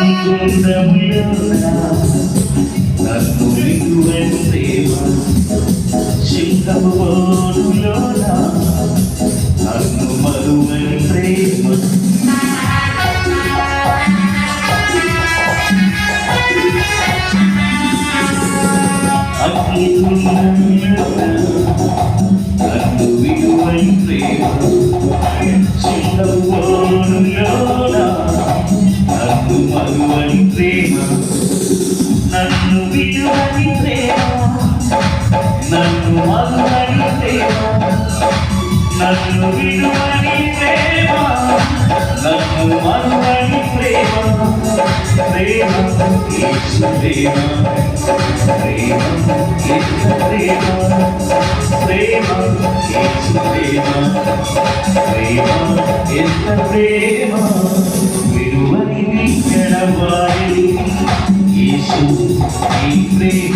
I don't love. That's the way you and save us. Shake up the world to love. That's నన్ను విడువని ప్రేమ నన్ను మరువని ప్రేమ నన్ను విడువని ప్రేమ నన్ను మరువని ప్రేమ ప్రేమ యేసు ప్రేమ ప్రేమ ఎంత ప్రేమ ప్రేమ యేసు ప్రేమ ప్రేమ ఎంత ప్రేమ యేసు నీ ప్రేమ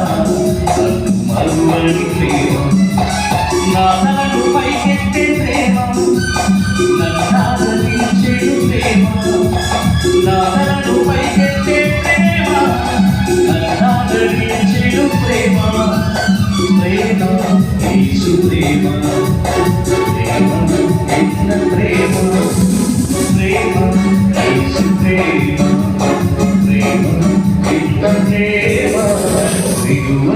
యేసు ప్రేమ ప్రేమ ఎంత ప్రేమ ప్రేమ. యేసు ప్రేమ ప్రేమ ప్రేమ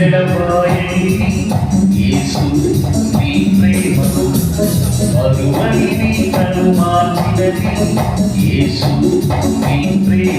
ఎడబాయి. యేసు ప్రేమ యేసు ప్రేమ